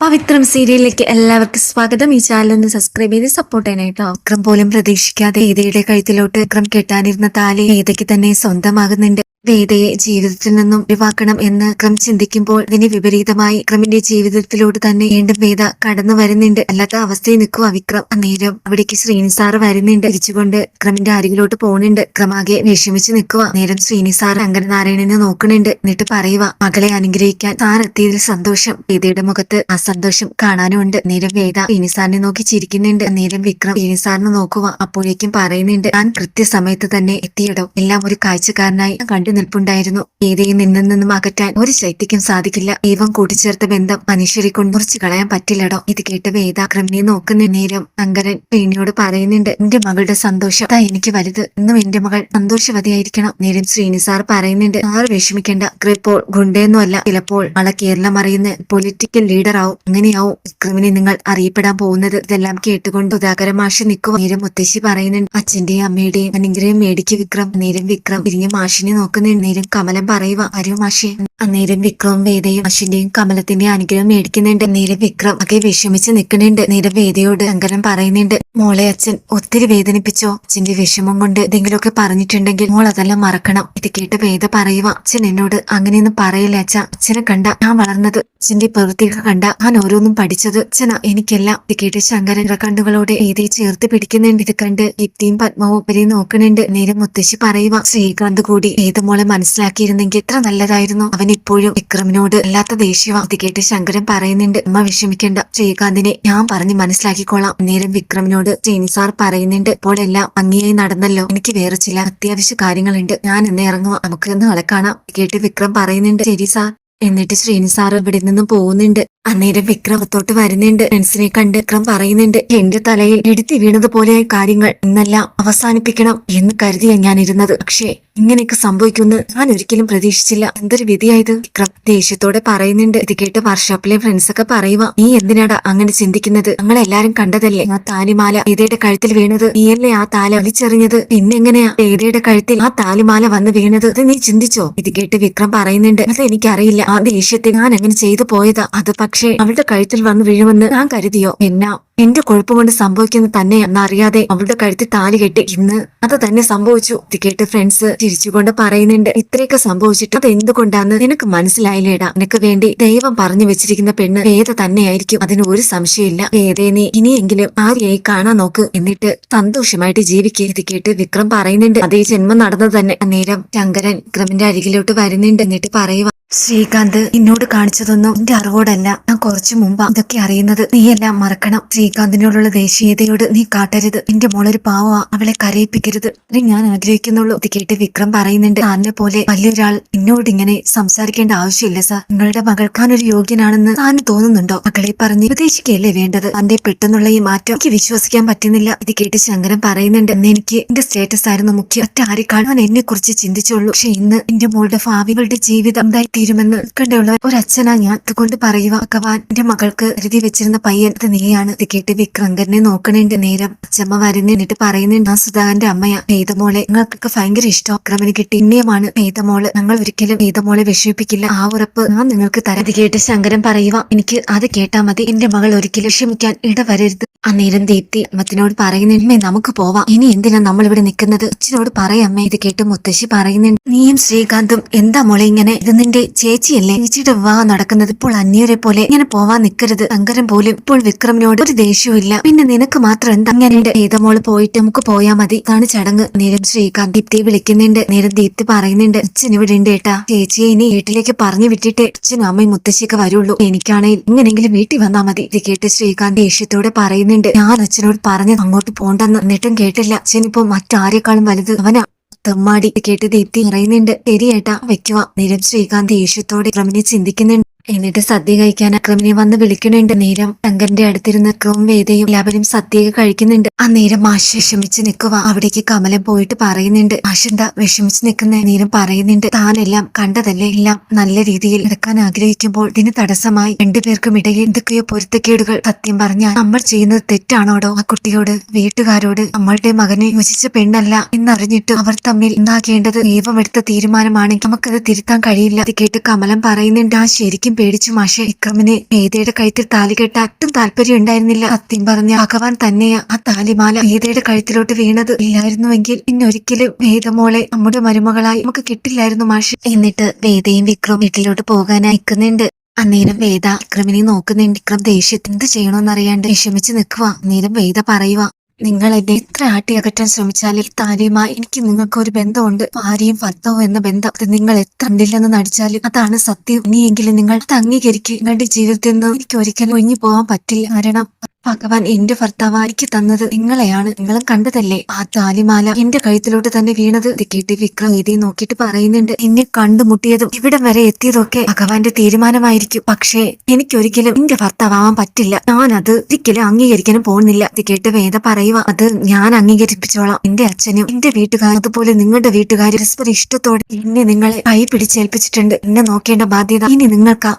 പവിത്രം സീരിയലിലേക്ക് എല്ലാവർക്കും സ്വാഗതം. ഈ ചാനൽ ഒന്ന് സബ്സ്ക്രൈബ് ചെയ്ത് സപ്പോർട്ട് ചെയ്യണേട്ടോ അക്രം പോലും പ്രതീക്ഷിക്കാതെ വേദയുടെ കഴുത്തിലോട്ട് അക്രം കെട്ടാനിരുന്ന താലി വേദയ്ക്ക് തന്നെ സ്വന്തമാകുന്നുണ്ട്. വേദയെ ജീവിതത്തിൽ നിന്നും ഒഴിവാക്കണം എന്ന് ക്രം ചിന്തിക്കുമ്പോൾ ഇതിന് വിപരീതമായി ക്രമിന്റെ ജീവിതത്തിലൂടെ തന്നെ വീണ്ടും വേദ കടന്നു വരുന്നുണ്ട്. അല്ലാത്ത അവസ്ഥയിൽ നിൽക്കും വിക്രം അന്നേരം അവിടേക്ക് ശ്രീനിസാർ വരുന്നുണ്ട്. തിരിച്ചുകൊണ്ട് ക്രമിന്റെ അരികിലോട്ട് പോകുന്നുണ്ട്. ക്രമാകെ വിഷമിച്ച് നിൽക്കുക നേരം ശ്രീനിസാർ ശങ്കരനാരായണനെ നോക്കുന്നുണ്ട്. എന്നിട്ട് പറയുക മകളെ അനുഗ്രഹിക്കാൻ താൻ എത്തിയതിൽ സന്തോഷം. വേദയുടെ മുഖത്ത് ആ സന്തോഷം കാണാനുമുണ്ട്. നേരം വേദ ശ്രീനിസാറിനെ നോക്കി ചിരിക്കുന്നുണ്ട്. നേരം വിക്രം ശ്രീനിസാറിനെ നോക്കുക അപ്പോഴേക്കും പറയുന്നുണ്ട് ഞാൻ കൃത്യസമയത്ത് തന്നെ എത്തിയിടും. എല്ലാം ഒരു കാഴ്ചക്കാരനായി. ഞാൻ കണ്ടു നിൽപ്പുണ്ടായിരുന്നു. ഏതയും നിന്നിൽ നിന്നും അകറ്റാൻ ഒരു ശൈത്യക്കും സാധിക്കില്ല. ദൈവം കൂട്ടിച്ചേർത്ത ബന്ധം മനുഷ്യരെ കൊണ്ട് കളയാൻ പറ്റില്ലടോ. ഇത് കേട്ട വേദ ക്രമിനെ നോക്കുന്ന നേരം ശങ്കരൻ ശ്രീനിയോട് പറയുന്നുണ്ട് എന്റെ മകളുടെ സന്തോഷം അതാ എനിക്ക് വലുത്. ഇന്നും എന്റെ മകൾ സന്തോഷവതിയായിരിക്കണം. നേരം ശ്രീനി സാർ പറയുന്നുണ്ട് ആറ് വിഷമിക്കേണ്ട. ഇപ്പോൾ ഗുണ്ടയൊന്നുമല്ല ചിലപ്പോൾ ആളെ കേരളം അറിയുന്ന പൊളിറ്റിക്കൽ ലീഡർ ആവും. അങ്ങനെയാവും വിക്രമിനെ നിങ്ങൾ അറിയപ്പെടാൻ പോകുന്നത്. ഇതെല്ലാം കേട്ടുകൊണ്ട് സുധാകര മാഷ് നിൽക്കുക നേരം മുത്തശ്ശി പറയുന്നുണ്ട് അച്ഛന്റെയും അമ്മയുടെയും അനുഗ്രഹം മേടിക്ക് വിക്രം. നേരം വിക്രം തിരിഞ്ഞ മാഷിനെ നോക്കുന്ന. നേരം കമലം പറയുക അരു മാഷി. അന്നേരം വിക്രവും വേദയും മാഷിന്റെയും കമലത്തിന്റെയും അനുഗ്രഹം മേടിക്കുന്നുണ്ട്. നേരം വിക്രം ഒക്കെ വിഷമിച്ച് നിൽക്കുന്നുണ്ട്. നേരം വേദയോട് ശങ്കരൻ പറയുന്നുണ്ട് മോളെ അച്ഛൻ ഒത്തിരി വേദനിപ്പിച്ചോ? അച്ഛന്റെ വിഷമം കൊണ്ട് എന്തെങ്കിലുമൊക്കെ പറഞ്ഞിട്ടുണ്ടെങ്കിൽ മോൾ അതെല്ലാം മറക്കണം. ഇത് കേട്ട് വേദ പറയുക അച്ഛൻ എന്നോട് അങ്ങനെയൊന്നും പറയില്ല അച്ഛ. അച്ഛനെ കണ്ട ഞാൻ വളർന്നത് അച്ഛന്റെ പ്രവൃത്തിയൊക്കെ കണ്ട ഞാൻ ഓരോന്നും പഠിച്ചത്. അച്ഛന എനിക്കെല്ലാം. ഇത് കേട്ട് ശങ്കരൻ കണ്ണുകളോടെ വേദയെ ചേർത്ത് പിടിക്കുന്നുണ്ട്. ഇത് കണ്ട് യുക്തിയും പത്മവും ഉപരി നോക്കുന്നുണ്ട്. നേരം മുത്തശ്ശി പറയുക ശ്രീകാന്ത് കൂടി വേദമോളെ മനസ്സിലാക്കിയിരുന്നെങ്കിൽ എത്ര നല്ലതായിരുന്നു. അവൻ ഇപ്പോഴും വിക്രമിനോട് അല്ലാത്ത ദേഷ്യവാ ഇത് കേട്ട് ശങ്കരൻ പറയുന്നുണ്ട് അമ്മ വിഷമിക്കേണ്ട ശ്രീകാന്തിനെ ഞാൻ പറഞ്ഞ് മനസ്സിലാക്കിക്കോളാം. നേരം വിക്രമിനോട് ശ്രീനി സാർ പറയുന്നുണ്ട് ഇപ്പോഴെല്ലാം ഭംഗിയായി നടന്നല്ലോ. എനിക്ക് വേറെ ചില അത്യാവശ്യ കാര്യങ്ങളുണ്ട്. ഞാൻ ഇന്ന് ഇറങ്ങുക നമുക്ക് കാണാം കേട്ട് വിക്രം പറയുന്നുണ്ട് ശരി സാർ. എന്നിട്ട് ശ്രീനി സാർ ഇവിടെ നിന്നും പോകുന്നുണ്ട്. അന്നേരം വിക്രമത്തോട്ട് വരുന്നുണ്ട്. ഫ്രണ്ട്സിനെ കണ്ട് വിക്രം പറയുന്നുണ്ട് എന്റെ തലയിൽ എടുത്തി വീണതുപോലെയായ കാര്യങ്ങൾ. ഇന്നെല്ലാം അവസാനിപ്പിക്കണം എന്ന് കരുതിയാ ഞാൻ ഇരുന്നത് പക്ഷേ ഇങ്ങനെയൊക്കെ സംഭവിക്കുമെന്ന് ഞാൻ ഒരിക്കലും പ്രതീക്ഷിച്ചില്ല. എന്തൊരു വിധിയായത്? വിക്രം ദേഷ്യത്തോടെ പറയുന്നുണ്ട്. ഇത് കേട്ട് വർഷാപ്പിലെ ഫ്രണ്ട്സൊക്കെ പറയുക നീ എന്തിനാടാ അങ്ങനെ ചിന്തിക്കുന്നത്? ഞങ്ങളെല്ലാരും കണ്ടതല്ലേ? ആ താലിമാല ഏതയുടെ കഴുത്തിൽ വീണത്? നീയല്ലേ ആ താല വലിച്ചെറിഞ്ഞത്? പിന്നെങ്ങനെയാ ഏതയുടെ കഴുത്തിൽ ആ താലിമാല വന്ന് വീണത്? അത് നീ ചിന്തിച്ചോ? ഇത് കേട്ട് വിക്രം പറയുന്നുണ്ട് അത് എനിക്കറിയില്ല. ആ ദേഷ്യത്തിൽ ഞാൻ അങ്ങനെ ചെയ്തു പോയതാ. അത് പക്ഷേ അവളുടെ കഴുത്തിൽ വന്ന് വീഴുമെന്ന് ഞാൻ കരുതിയോ? എന്നാ എന്റെ കുഴപ്പം കൊണ്ട് സംഭവിക്കുന്ന തന്നെ എന്നറിയാതെ അവളുടെ കഴുത്തിൽ താലി കെട്ടി ഇന്ന് അത് തന്നെ സംഭവിച്ചു. ഇത് കേട്ട് ഫ്രണ്ട്സ് ചിരിച്ചുകൊണ്ട് പറയുന്നുണ്ട് ഇത്രയൊക്കെ സംഭവിച്ചിട്ട് അത് എന്തുകൊണ്ടാന്ന് നിനക്ക് മനസ്സിലായില്ലേടാ? നിനക്ക് വേണ്ടി ദൈവം പറഞ്ഞു വെച്ചിരിക്കുന്ന പെണ്ണ് വേദ തന്നെയായിരിക്കും? അതിന് ഒരു സംശയമില്ല. വേദേ നീ ഇനിയെങ്കിലും ആരെയായി കാണാൻ നോക്ക്? എന്നിട്ട് സന്തോഷമായിട്ട് ജീവിക്കുക. ഇത് കേട്ട് വിക്രം പറയുന്നുണ്ട് അതേ ജന്മം നടന്നത് തന്നെ. അന്നേരം ശങ്കരൻ വിക്രമിന്റെ അരികിലോട്ട് വരുന്നുണ്ട്. എന്നിട്ട് പറയുക ശ്രീകാന്ത് എന്നോട് കാണിച്ചതൊന്നും എന്റെ അറിവോടല്ല. ഞാൻ കുറച്ചു മുമ്പ് ഇതൊക്കെ അറിയുന്നത്. നീയെല്ലാം മറക്കണം. ശ്രീകാന്തിനോടുള്ള ദേശീയതയോട് നീ കാട്ടരുത്. എന്റെ മോളൊരു പാവാ അവളെ കരയിപ്പിക്കരുത്. ഞാൻ ആഗ്രഹിക്കുന്നുള്ളൂ. ഇത് കേട്ട് വിക്രം പറയുന്നുണ്ട് താനെ പോലെ വലിയൊരാൾ എന്നോട് ഇങ്ങനെ സംസാരിക്കേണ്ട ആവശ്യമില്ല സാർ. നിങ്ങളുടെ മകൾക്കാൻ ഒരു യോഗ്യനാണെന്ന് താന് തോന്നുന്നുണ്ടോ? മകളെ പറഞ്ഞ് ഉപദേശിക്കുകയല്ലേ വേണ്ടത്? തന്റെ പെട്ടെന്നുള്ള ഈ മാറ്റം എനിക്ക് വിശ്വസിക്കാൻ പറ്റുന്നില്ല. ഇത് കേട്ട് ശങ്കരൻ പറയുന്നുണ്ട് എന്ന് എനിക്ക് എന്റെ സ്റ്റേറ്റസ് ആയിരുന്നു മുഖ്യം. മറ്റാരെ കാണാൻ എന്നെ കുറിച്ച് ചിന്തിച്ചുള്ളൂ. പക്ഷെ ഇന്ന് എന്റെ മോളുടെ ഭാവികളുടെ ജീവിതം എന്തായി തീരുമെന്ന് കണ്ടുള്ള ഒരു അച്ഛനാ ഞാൻ. അതുകൊണ്ട് പറയുക ഭഗവാൻ എന്റെ മകൾക്ക് കരുതി വെച്ചിരുന്ന പയ്യൻ ഇത് നീയാണ്. ഇത് കേട്ട് വിക്രങ്കരനെ നോക്കണേണ്ട നേരം അച്ഛമ്മ വരുന്ന എന്നിട്ട് പറയുന്നുണ്ട് ആ സുധാകരന്റെ അമ്മയാ പേതമോളെ നിങ്ങൾക്കൊക്കെ ഭയങ്കര ഇഷ്ടം. അക്രമന് കിട്ടി ഇന്നയമാണ് വേദമോൾ ഞങ്ങൾ ഒരിക്കലും പേതമോളെ വിഷമിപ്പിക്കില്ല. ആ ഉറപ്പ് ഞാൻ നിങ്ങൾക്ക് തരാം. കേട്ട് ശങ്കരൻ പറയുക എനിക്ക് അത് കേട്ടാ മതി. എന്റെ മകൾ ഒരിക്കലും വിഷമിക്കാൻ ഇടവരരുത്. അന്നേരം ദീപ്തി അമ്മത്തിനോട് പറയുന്നേ നമുക്ക് പോവാം. ഇനി എന്തിനാ നമ്മൾ ഇവിടെ നിൽക്കുന്നത്? അച്ഛനോട് പറയാമ്മേ ഇത് കേട്ട് മുത്തശ്ശി പറയുന്നുണ്ട് നീയും ശ്രീകാന്തും എന്താ മോളെ ഇങ്ങനെ ഇത് നിന്റെ ചേച്ചിയല്ലേ? ചേച്ചിയുടെ വിവാഹം നടക്കുന്നത് ഇപ്പോൾ അന്യരെ പോലെ ഇങ്ങനെ പോവാൻ നിൽക്കരുത്. ശങ്കരൻ പോലും ഇപ്പോൾ വിക്രമിനോട് ഒരു ദേഷ്യവും പിന്നെ നിനക്ക് മാത്രം എന്താ? അങ്ങനെയുണ്ട്. ഏതമോൾ പോയിട്ട് നമുക്ക് പോയാ മതി. ഇതാണ് ചടങ്ങ്. നേരം ശ്രീകാന്ത് ദീപ്തി വിളിക്കുന്നുണ്ട്. നേരം ദീപ്തി പറയുന്നുണ്ട്. അച്ഛൻ ഇവിടെ ഉണ്ട് ഏട്ടാ. ചേച്ചിയെ ഇനി വീട്ടിലേക്ക് പറഞ്ഞു വിട്ടിട്ട് അച്ഛനും അമ്മയും മുത്തശ്ശിയൊക്കെ വരുള്ളൂ. എനിക്കാണെങ്കിൽ ഇങ്ങനെങ്കിലും വീട്ടിൽ വന്നാ മതി. ഇത് കേട്ട് ശ്രീകാന്ത് ദേഷ്യത്തോടെ പറയുന്നുണ്ട്. ഞാൻ അച്ഛനോട് പറഞ്ഞ് അങ്ങോട്ട് പോണ്ടെന്ന് എന്നിട്ടും കേട്ടില്ല. അച്ഛനിപ്പോ മറ്റാരെക്കാളും വലുത് അവനാ. തെമ്മാടി. കേട്ട് ദീപ്തി പറയുന്നുണ്ട്. ശരിയേട്ടാ വെക്കുക നിരം ശ്രീകാന്ത് ദേഷ്യത്തോടെ ക്രമിനെ ചിന്തിക്കുന്നുണ്ട്. എന്നിട്ട് സദ്യ കഴിക്കാൻ അക്രമിനെ വന്ന് വിളിക്കണുണ്ട്. നേരം ശങ്കരന്റെ അടുത്തിരുന്ന് അക്രമം വേദയും എല്ലാവരും സദ്യയൊക്കെ കഴിക്കുന്നുണ്ട്. ആ നേരം മാഷ് വിഷമിച്ച് നിൽക്കുക അവിടേക്ക് കമലം പോയിട്ട് പറയുന്നുണ്ട്. മാഷെന്താ വിഷമിച്ച് നിൽക്കുന്ന നേരം പറയുന്നുണ്ട്. താനെല്ലാം കണ്ടതല്ലേ? എല്ലാം നല്ല രീതിയിൽ നടക്കാൻ ആഗ്രഹിക്കുമ്പോൾ ഇതിന് തടസ്സമായി. രണ്ടുപേർക്കും ഇടയിൽ എന്തൊക്കെയോ പൊരുത്തക്കേടുകൾ. സത്യം പറഞ്ഞാൽ നമ്മൾ ചെയ്യുന്നത് തെറ്റാണോടോ? ആ കുട്ടിയോട് വീട്ടുകാരോട് നമ്മളുടെ മകനെ യോജിച്ച പെണ്ണല്ല എന്നറിഞ്ഞിട്ട് അവർ തമ്മിൽ ഉണ്ടാകേണ്ടത് ദൈവം എടുത്ത തീരുമാനമാണെങ്കിൽ നമുക്കത് തിരുത്താൻ കഴിയില്ല. അത് കേട്ട് കമലം പറയുന്നുണ്ട്. ആ ശരിക്കും ശരിക്കും പേടിച്ചു മാഷെ. വിക്രമിന് വേദയുടെ കഴുത്തിൽ താലി കെട്ടാൻ ഒട്ടും താല്പര്യം ഉണ്ടായിരുന്നില്ല. സത്യം പറഞ്ഞ ഭഗവാൻ തന്നെയാ ആ താലിമാല വേദയുടെ കഴുത്തിലോട്ട് വീണത്. ഇല്ലായിരുന്നുവെങ്കിൽ ഇന്നൊരിക്കലും വേദമോളെ നമ്മുടെ മരുമകളായി നമുക്ക് കിട്ടില്ലായിരുന്നു മാഷെ. എന്നിട്ട് വേദയും വിക്രം വീട്ടിലോട്ട് പോകാനായി നിൽക്കുന്നുണ്ട്. അന്നേരം വേദ വിക്രമിനെ നോക്കുന്നുണ്ട്. വിക്രം ദേഷ്യത്തിന് എന്ത് ചെയ്യണമെന്നറിയാണ്ട് വിഷമിച്ച് നിൽക്കുക അന്നേരം വേദ പറയുക നിങ്ങൾ എന്നെ എത്ര ആട്ടി അകറ്റാൻ ശ്രമിച്ചാലും ഈ താലിയുമായി എനിക്ക് നിങ്ങൾക്ക് ഒരു ബന്ധമുണ്ട്. ഭാര്യയും ഭർത്താവും എന്ന ബന്ധം അത് നിങ്ങൾ എത്ര ഉണ്ടില്ലെന്ന് നടിച്ചാലും അതാണ് സത്യം. ഇനിയെങ്കിലും നിങ്ങൾ അത് അംഗീകരിക്കുക. നിങ്ങളുടെ ജീവിതത്തിൽ നിന്ന് എനിക്ക് ഒരിക്കലും ഒഴിഞ്ഞു പോകാൻ പറ്റില്ല. കാരണം ഭഗവാൻ എന്റെ ഭർത്താവ് എനിക്ക് തന്നത് നിങ്ങളെയാണ്. നിങ്ങളും കണ്ടതല്ലേ? ആ താലിമാല എന്റെ കഴുത്തിലോട്ട് തന്നെ വീണത്. ഇത് കേട്ട് വിക്രം ഇതേ നോക്കിയിട്ട് പറയുന്നുണ്ട്. എന്നെ കണ്ടുമുട്ടിയതും ഇവിടം വരെ എത്തിയതൊക്കെ ഭഗവാന്റെ തീരുമാനമായിരിക്കും. പക്ഷേ എനിക്കൊരിക്കലും എന്റെ ഭർത്താവാൻ പറ്റില്ല. ഞാനത് ഒരിക്കലും അംഗീകരിക്കാനും പോകുന്നില്ല. ഇത് കേട്ട് വേദ പറയുക അത് ഞാൻ അംഗീകരിപ്പിച്ചോളാം. എന്റെ അച്ഛനും എന്റെ വീട്ടുകാർ അതുപോലെ നിങ്ങളുടെ വീട്ടുകാർ പരസ്പര ഇഷ്ടത്തോടെ എന്നെ നിങ്ങളെ കൈ പിടിച്ചേൽപ്പിച്ചിട്ടുണ്ട് എന്നെ നോക്കേണ്ട ബാധ്യത ഇനി നിങ്ങൾക്ക്.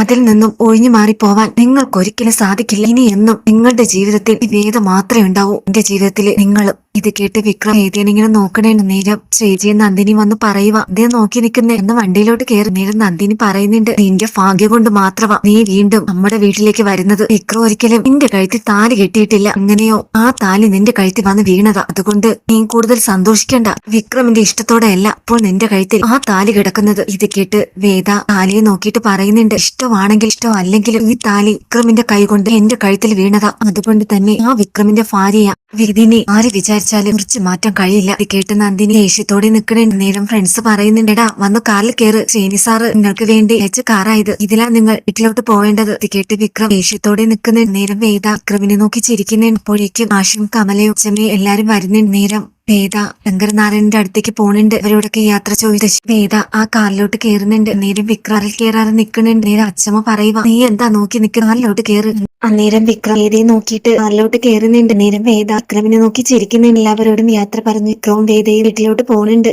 അതിൽ നിന്നും ഒഴിഞ്ഞു മാറി പോവാൻ നിങ്ങൾക്കൊരിക്കലും സാധിക്കില്ല. ഇനി എന്നും നിങ്ങളുടെ ജീവിതത്തിൽ വേദ മാത്രമേ ഉണ്ടാവൂ. എന്റെ ജീവിതത്തിൽ നിങ്ങളും ഇത് കേട്ട് വിക്രം ഏതിയാണ് നോക്കണേന്ന് നോക്കണേ നേരം ശ്രീജിയെ നന്ദിനി വന്ന് പറയുക അദ്ദേഹം നോക്കി നിൽക്കുന്ന എന്ന് വണ്ടിയിലോട്ട് കയറി നേരം നന്ദിനി പറയുന്നുണ്ട് നിന്റെ ഭാഗ്യം കൊണ്ട് മാത്രമാ നീ വീണ്ടും നമ്മുടെ വീട്ടിലേക്ക് വരുന്നത്. വിക്രം ഒരിക്കലും നിന്റെ കഴുത്തിൽ താലി കെട്ടിയിട്ടില്ല. അങ്ങനെയോ ആ താലി നിന്റെ കഴുത്തിൽ വന്ന് വീണതാ. അതുകൊണ്ട് നീ കൂടുതൽ സന്തോഷിക്കണ്ട. വിക്രമിന്റെ ഇഷ്ടത്തോടെയല്ല അപ്പോൾ നിന്റെ കഴുത്തിൽ ആ താലി കിടക്കുന്നത്. ഇത് കേട്ട് വേദ താലിയെ നോക്കിയിട്ട് പറയുന്നുണ്ട് ഇഷ്ടമാണെങ്കിൽ ഇഷ്ടം അല്ലെങ്കിലും ഈ താലി വിക്രമിന്റെ കൈ കൊണ്ട് എന്റെ കഴുത്തിൽ വീണതാ. അതുകൊണ്ട് തന്നെ ആ വിക്രമിന്റെ ഭാര്യയാ. വിധിനെ ആര് വിചാരിച്ചാലും കുറിച്ച് മാറ്റാൻ കഴിയില്ല. ഇത് കേട്ട് നന്ദിനി ദേഷ്യത്തോടെ നിൽക്കണുണ്ട് നേരം ഫ്രണ്ട്സ് പറയുന്നുണ്ടടാ വന്ന് കാറിൽ കയറ് ശ്രീനി സാറ് നിങ്ങൾക്ക് വേണ്ടി അയച്ച കാറായത് ഇതിലാ നിങ്ങൾ വീട്ടിലോട്ട് പോവേണ്ടത്. ഇത് കേട്ട് വിക്രം ദേഷ്യത്തോടെ നിൽക്കുന്ന നേരം വേദ വിക്രമിനെ നോക്കി ചിരിക്കുന്നുണ്ട് അപ്പോഴേക്കും ആഷും കമലയും അച്ഛമ്മയും എല്ലാരും വരുന്നുണ്ട് നേരം വേദ ശങ്കരനാരായണന്റെ അടുത്തേക്ക് പോണുണ്ട്. ഇവരോടൊക്കെ യാത്ര ചോദിച്ചു. വേദ ആ കാറിലോട്ട് കയറുന്നുണ്ട് നേരം വിക്രാറിൽ കയറാതെ നിൽക്കുന്നുണ്ട്. നേരം അച്ഛമ്മ പറയുക നീ എന്താ നോക്കി നിൽക്കുന്ന? കാറിലോട്ട് കയറി അന്നേരം വിക്രം വേദയെ നോക്കിയിട്ട് കാറിലോട്ട് കയറുന്നുണ്ട് നേരം വേദ വിക്രമിനെ നോക്കി ചിരിക്കുന്നുണ്ട്. എല്ലാവരോടും യാത്ര പറഞ്ഞു. വിക്രവും വേദയും വീട്ടിലോട്ട് പോണുണ്ട്.